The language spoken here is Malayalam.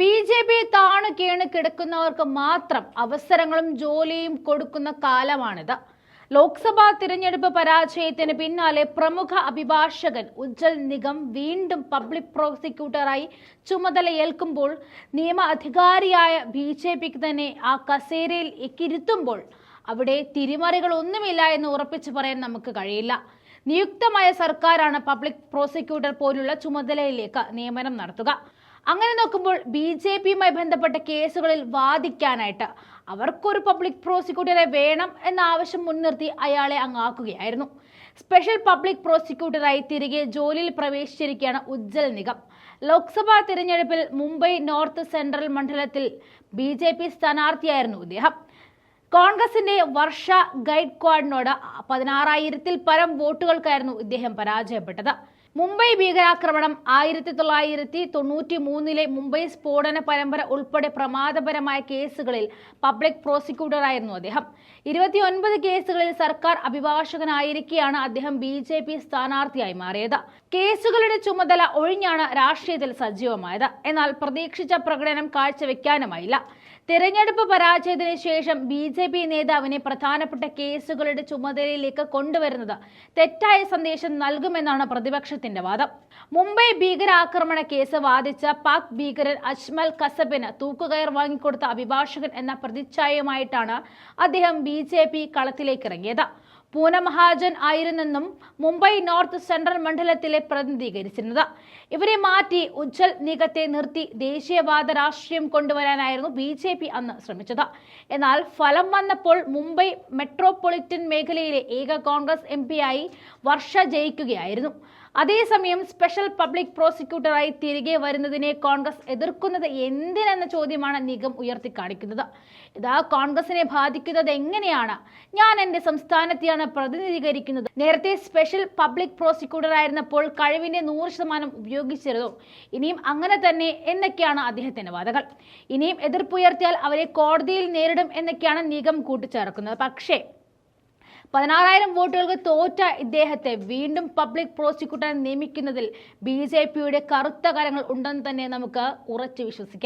ബി ജെ പി താണു കീണ് കിടക്കുന്നവർക്ക് മാത്രം അവസരങ്ങളും ജോലിയും കൊടുക്കുന്ന കാലമാണിത്. ലോക്സഭാ തിരഞ്ഞെടുപ്പ് പരാജയത്തിന് പിന്നാലെ പ്രമുഖ അഭിഭാഷകൻ ഉജ്ജൽ നിഗം വീണ്ടും പബ്ലിക് പ്രോസിക്യൂട്ടറായി ചുമതലയേൽക്കുമ്പോൾ നിയമ അധികാരിയായ ബി ജെ പിക്ക് തന്നെ ആ കസേരയിൽ എക്കിരുത്തുമ്പോൾ അവിടെ തിരിമറികളൊന്നുമില്ല എന്ന് ഉറപ്പിച്ചു പറയാൻ നമുക്ക് കഴിയില്ല. നിയുക്തമായ സർക്കാരാണ് പബ്ലിക് പ്രോസിക്യൂട്ടർ പോലുള്ള ചുമതലയിലേക്ക് നിയമനം നടത്തുക. അങ്ങനെ നോക്കുമ്പോൾ ബി ജെ പിയുമായി ബന്ധപ്പെട്ട കേസുകളിൽ വാദിക്കാനായിട്ട് അവർക്കൊരു പബ്ലിക് പ്രോസിക്യൂട്ടറെ വേണം എന്ന ആവശ്യം മുൻനിർത്തി അയാളെ അങ്ങാക്കുകയായിരുന്നു സ്പെഷ്യൽ പബ്ലിക് പ്രോസിക്യൂട്ടറായി തിരികെ ജോലിയിൽ പ്രവേശിച്ചിരിക്കുകയാണ് ഉജ്ജൽ നിഗം. ലോക്സഭാ തിരഞ്ഞെടുപ്പിൽ മുംബൈ നോർത്ത് സെൻട്രൽ മണ്ഡലത്തിൽ ബി ജെ പി സ്ഥാനാർത്ഥിയായിരുന്നു ഇദ്ദേഹം. കോൺഗ്രസിന്റെ വർഷ ഗൈഡ് ക്വാഡിനോട് പതിനാറായിരത്തിൽ പരം വോട്ടുകൾക്കായിരുന്നു ഇദ്ദേഹം പരാജയപ്പെട്ടത്. മുംബൈ ഭീകരാക്രമണം ആയിരത്തി തൊള്ളായിരത്തി തൊണ്ണൂറ്റി മൂന്നിലെ മുംബൈ സ്ഫോടന പരമ്പര ഉൾപ്പെടെ പ്രമാദപരമായ കേസുകളിൽ പബ്ലിക് പ്രോസിക്യൂട്ടറായിരുന്നു അദ്ദേഹം. ഇരുപത്തിയൊൻപത് കേസുകളിൽ സർക്കാർ അഭിഭാഷകനായിരിക്കെയാണ് അദ്ദേഹം ബി ജെ പി സ്ഥാനാർത്ഥിയായി മാറിയത്. കേസുകളുടെ ചുമതല ഒഴിഞ്ഞാണ് രാഷ്ട്രീയത്തിൽ സജീവമായത്. എന്നാൽ പ്രതീക്ഷിച്ച പ്രകടനം കാഴ്ചവെക്കാനുമായില്ല. തെരഞ്ഞെടുപ്പ് പരാജയത്തിന് ശേഷം ബി ജെ പി നേതാവിനെ പ്രധാനപ്പെട്ട കേസുകളുടെ ചുമതലയിലേക്ക് കൊണ്ടുവരുന്നത് തെറ്റായ സന്ദേശം നൽകുമെന്നാണ് പ്രതിപക്ഷത്തിന്റെ വാദം. മുംബൈ ഭീകരാക്രമണ കേസ് വാദിച്ച പാക് ഭീകരൻ അജ്മൽ കസബിന് തൂക്കുകയർ വാങ്ങിക്കൊടുത്ത അഭിഭാഷകൻ എന്ന പ്രതിച്ഛായയുമായിട്ടാണ് അദ്ദേഹം ബി ജെ പി കളത്തിലേക്ക് ഇറങ്ങിയത് പൂന മഹാജൻ ആയിരുന്നെന്നും മുംബൈ നോർത്ത് സെൻട്രൽ മണ്ഡലത്തിലെ പ്രതിനിധീകരിച്ചിരുന്നത്. ഇവരെ മാറ്റി ഉജ്ജൽ നീക്കത്തെ നിർത്തി ദേശീയവാദ രാഷ്ട്രീയം കൊണ്ടുവരാനായിരുന്നു ബി ജെ പി അന്ന് ശ്രമിച്ചത്. എന്നാൽ ഫലം വന്നപ്പോൾ മുംബൈ മെട്രോപൊളിറ്റൻ മേഖലയിലെ ഏക കോൺഗ്രസ് എം ആയി വർഷ ജയിക്കുകയായിരുന്നു. അതേസമയം സ്പെഷ്യൽ പബ്ലിക് പ്രോസിക്യൂട്ടറായി തിരികെ വരുന്നതിനെ കോൺഗ്രസ് എതിർക്കുന്നത് എന്തിനെന്ന ചോദ്യമാണ് നിഗം ഉയർത്തിക്കാണിക്കുന്നത്. ഇതാ കോൺഗ്രസിനെ ബാധിക്കുന്നത് എങ്ങനെയാണ്? ഞാൻ എന്റെ സംസ്ഥാനത്തെയാണ് പ്രതിനിധീകരിക്കുന്നത്. നേരത്തെ സ്പെഷ്യൽ പബ്ലിക് പ്രോസിക്യൂട്ടർ ആയിരുന്നപ്പോൾ കഴിവിന്റെ നൂറ് ശതമാനം ഉപയോഗിച്ചിരുന്നു. ഇനിയും അങ്ങനെ തന്നെ എന്നൊക്കെയാണ് അദ്ദേഹത്തിന്റെ വാദങ്ങൾ. ഇനിയും എതിർപ്പുയർത്തിയാൽ അവരെ കോടതിയിൽ നേരിടും എന്നൊക്കെയാണ് നിഗം കൂട്ടിച്ചേർക്കുന്നത്. പക്ഷേ പതിനാറായിരം വോട്ടുകൾക്ക് തോറ്റ ഇദ്ദേഹത്തെ വീണ്ടും പബ്ലിക് പ്രോസിക്യൂട്ടറെ നിയമിക്കുന്നതിൽ ബി ജെ പിയുടെ കറുത്ത കരങ്ങൾ ഉണ്ടെന്ന് തന്നെ നമുക്ക് ഉറച്ചു വിശ്വസിക്കാം.